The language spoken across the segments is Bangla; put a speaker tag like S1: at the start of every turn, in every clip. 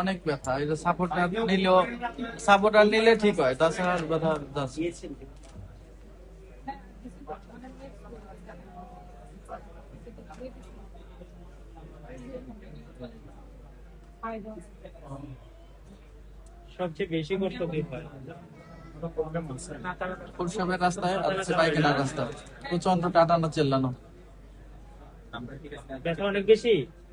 S1: অনেক ব্যথা এটা সাপোর্টার নিলেও সাপোর্টার নিলে ঠিক হয় তাছাড়া ব্যথা
S2: সবচেয়ে বেশি কষ্ট কি হয়?
S1: রাস্তায় আর হচ্ছে রাস্তা প্রচণ্ড টাটানো চেল্লানো।
S2: ব্যথা অনেক বেশি?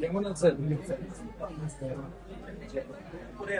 S2: 能不能吃
S3: 的东西
S2: 不能